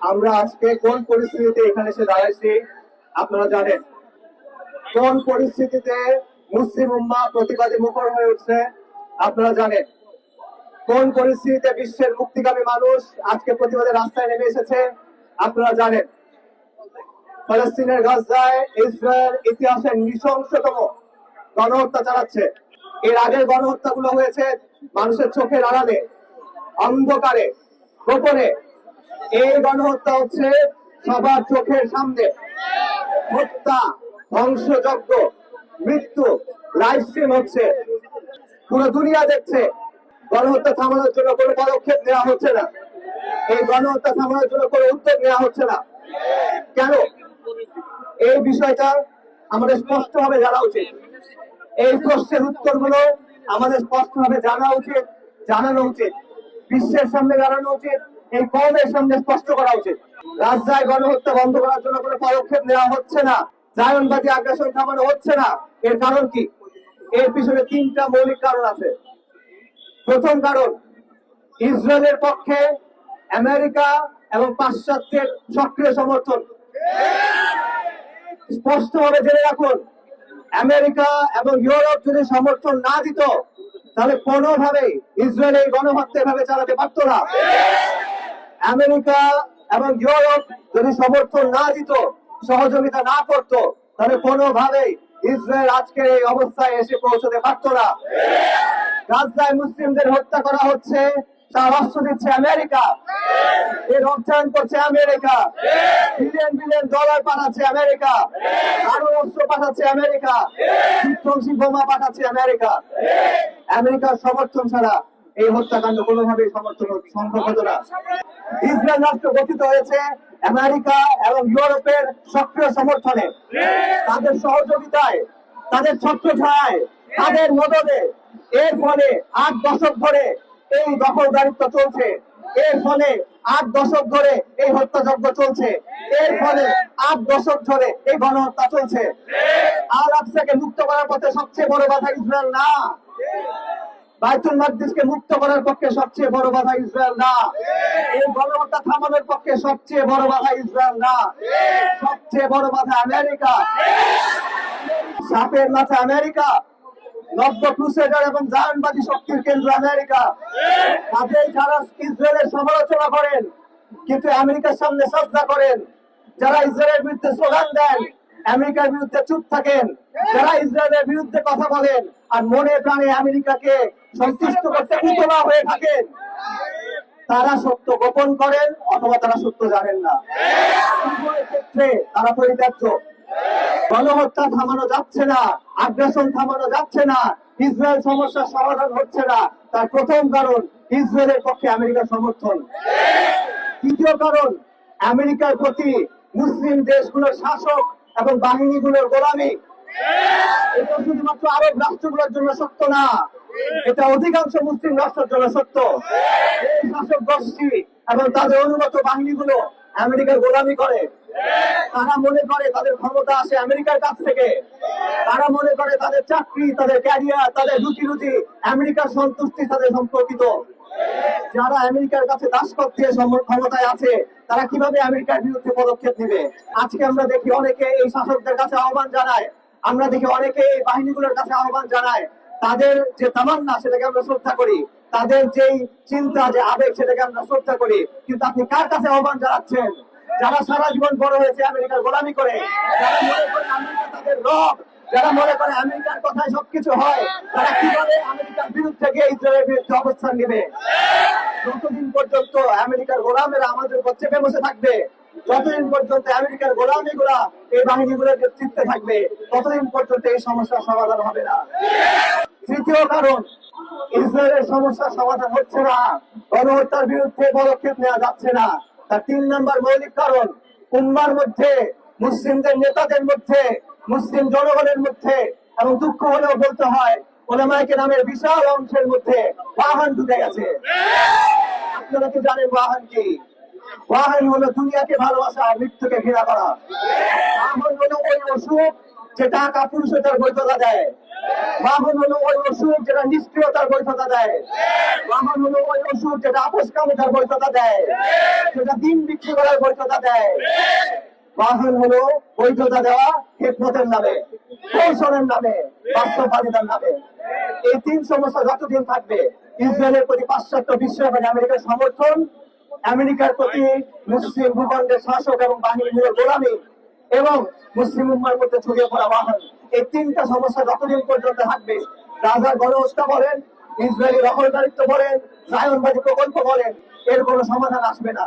আমরা আজকে কোন পরিস্থিতিতে এখানে এসে দাঁড়াইছি আপনারা জানেন। কোন পরিস্থিতিতে মুসলিম উম্মা মুখর হয়ে উঠছে আপনারা জানেন। কোন পরিস্থিতিতে বিশ্বের মুক্তিগামী মানুষ আজকে প্রতিবাদে রাস্তায় নেমে এসেছে আপনারা জানেন। ফলস্তিনের গাজায় ইসরায়েল ইতিহাসের নৃশংসতম গণহত্যা চালাচ্ছে। এর আগের গণহত্যাগুলো হয়েছে মানুষের চোখের আড়ালে, অন্ধকারে, গোপনে। এই গণহত্যা হচ্ছে সবার চোখের সামনে। হত্যা, ধ্বংসযজ্ঞ, মৃত্যু লাইভ স্ট্রিম হচ্ছে। পুরো দুনিয়া দেখছে। গণহত্যা থামানোর জন্য কোনো পদক্ষেপ নেওয়া হচ্ছে না। এই গণহত্যা থামানোর জন্য কোনো উদ্যোগ নেওয়া হচ্ছে না। কেন? এই বিষয়টা আমাদের স্পষ্টভাবে জানা উচিত। এই প্রশ্নের উত্তরগুলো আমাদের স্পষ্টভাবে জানা উচিত, জানানো উচিত, বিশ্বের সামনে জানানো উচিত, এই কমের সামনে স্পষ্ট করা উচিত। রাজ্যায় গণহত্যা বন্ধ করার জন্য কোনো পদক্ষেপ নেওয়া হচ্ছে না জায়নবাদী আগ্রাসন থামানো হচ্ছে না। এর কারণ কি? এর পিছনে তিনটা মৌলিক কারণ আছে। প্রথম কারণ, ইসরায়েলের পক্ষে আমেরিকা এবং পাশ্চাত্যের সক্রিয় সমর্থন। স্পষ্টভাবে জেনে রাখুন আমেরিকা এবং ইউরোপ যদি সমর্থন না দিত, তাহলে কোনোভাবেই ইসরায়েল এই গণহত্যা এভাবে চালাতে পারত না। আমেরিকা এবং ইউরোপ যদি সমর্থন না দিত, সহযোগিতা না করত, তাহলে কোনোভাবেই ইসরায়েল আজকের এই অবস্থায় এসে পৌঁছতে পারত না। গাজায় মুসলিমদের হত্যা করা হচ্ছে। তার অস্ত্র দিচ্ছে আমেরিকা এর অর্থায়ন করছে আমেরিকা। বিলিয়ন বিলিয়ন ডলার পাঠাচ্ছে আমেরিকা। আরও অস্ত্র পাঠাচ্ছে আমেরিকা। বিধ্বংসী বোমা পাঠাচ্ছে আমেরিকা। আমেরিকার সমর্থন ছাড়া এই হত্যাকাণ্ড কোনোভাবেই সমর্থন সম্ভব হতো না। ইসরায়েল রাষ্ট্র গঠিত হয়েছে আমেরিকা এবং ইউরোপের সক্রিয় সমর্থনে। তাদের সহযোগিতায় তাদের ছত্রছায় তাদের মদদে এর ফলে আট দশক ধরে এই দখলদারিত্ব চলছে। এর ফলে আট দশক ধরে এই হত্যাযজ্ঞ চলছে। এর ফলে আট দশক ধরে এই গণহত্যা চলছে। আল আকসাকে মুক্ত করার পথে সবচেয়ে বড় বাধা ইসরায়েল না। বাইতুল মাকদিসকে মুক্ত করার পক্ষে সবচেয়ে বড় বাধা ইসরায়েল না। এই গণহত্যা থামানোর পক্ষে সবচেয়ে বড় বাধা ইসরায়েল না। সবচেয়ে বড় বাধা আমেরিকা। সাপের মাথা আমেরিকা। নব্য ক্রুসেডার সমালোচনা করেন, কিন্তু আমেরিকার সামনে যারা ইসরায়েলের বিরুদ্ধে চুপ থাকেন। যারা ইসরায়েলের বিরুদ্ধে কথা বলেন আর মনে প্রাণে আমেরিকাকে সন্তুষ্ট করতে উতলা হয়ে থাকেন, তারা সত্য গোপন করেন অথবা তারা সত্য জানেন না। ক্ষেত্রে তারা পরিত্যাজ্য। গণহত্যা থামানো যাচ্ছে না, আগ্রাসন থামানো যাচ্ছে না, ইসরায়েল সমস্যার সমাধান হচ্ছে না। তার প্রথম কারণ, ইসরায়েলের পক্ষে আমেরিকার সমর্থন। দ্বিতীয় কারণ, আমেরিকার প্রতি মুসলিম দেশগুলোর শাসক এবং বাহিনীগুলোর গোলামি। এটা শুধুমাত্র আরব রাষ্ট্রগুলোর জন্য সত্য না, এটা অধিকাংশ মুসলিম রাষ্ট্রের জন্য সত্য। শাসক গোষ্ঠী এবং তাদের অনুগত বাহিনীগুলো আমেরিকার গোলামি করে। তারা মনে করে তাদের ক্ষমতা আসে আমেরিকার কাছ থেকে। তারা মনে করে তাদের চাকরি, তাদের ক্যারিয়ার তাদের রুচি রুচি আমেরিকার সন্তুষ্টি তাদের সম্পর্কিত। যারা আমেরিকার কাছে দাসত্ব দিয়ে ক্ষমতায় আছে, তারা কীভাবে আমেরিকার বিরুদ্ধে পদক্ষেপ নেবে? আজকে আমরা দেখি অনেকে এই শাসকদের কাছে আহ্বান জানায়। আমরা দেখি অনেকে এই বাহিনীগুলোর কাছে আহ্বান জানায়। তাদের যে তামান্না সেটাকে আমরা শ্রদ্ধা করি। তাদের যেই চিন্তা, যে আবেগ সেটাকে আমরা শ্রদ্ধা করি। কিন্তু আপনি কার কাছে আহ্বান জানাচ্ছেন? যারা সারা জীবন বড় হয়েছে আমেরিকার গোলামি করে, যারা মনে করে আমেরিকা তাদের রব, যারা মনে করে আমেরিকার কথায় সবকিছু হয়, তারা কীভাবে আমেরিকার বিরুদ্ধে গিয়ে ইসরায়েলের বিরুদ্ধে অবস্থান নেবে? যতদিন পর্যন্ত আমেরিকার গোলামেরা আমাদের উপর চেপে বসে থাকবে, যতদিন পর্যন্ত আমেরিকার গোলামি গুলা এই বাহিনীগুলোর নেতৃত্বে থাকবে, ততদিন পর্যন্ত এই সমস্যার সমাধান হবে না। তৃতীয় কারণ, ইসরায়েলের সমস্যার সমাধান হচ্ছে না, গণহত্যার বিরুদ্ধে পদক্ষেপ নেওয়া যাচ্ছে না। তার তিন নম্বর মৌলিক কারণ, উম্মার মধ্যে, মুসলিমদের নেতাদের মধ্যে, মুসলিম জনগণের মধ্যে, এবং দুঃখ হলেও বলতে হয় ওলামাইকে নামের বিশাল অংশের মধ্যে বাহান ঢুকে গেছে। আপনারা কি জানেন বাহান কি? বাহান হলো দুনিয়াকে ভালোবাসা আর মৃত্যুকে ঘৃণা করা। বাহান হলো ওই অসুখ যে টাকা পুরুষতার বৈধতা দেয় হলো ওই যেটা নিষ্ক্রিয়তার বৈধতা দেয়। হলো ওই যেটা আপোষ কামিতার বৈধতা দেয়। যেটা দিন বিক্রি করার বৈধতা দেয়। বাহন হলো বৈধতা দেওয়া হেকমতের নামে, কৌশলের নামে নামে। এই তিন সমস্যা যতদিন থাকবে, ইসরায়েলের প্রতি পাশ্চাত্য বিশ্ব এবং আমেরিকার সমর্থন, আমেরিকার প্রতি মুসলিম ভূখণ্ডের শাসক এবং বাহিনীগুলোর গোলামী এবং মুসলিম উম্মার মধ্যে ছড়িয়ে পড়া বাহন এই তিনটা সমস্যা যতদিন পর্যন্ত থাকবে রাজা গণহত্যা বলেন, ইসরায়েলি দখলদারিত্ব বলেন জায়নবাদী প্রকল্প বলেন, এর কোনো সমাধান আসবে না।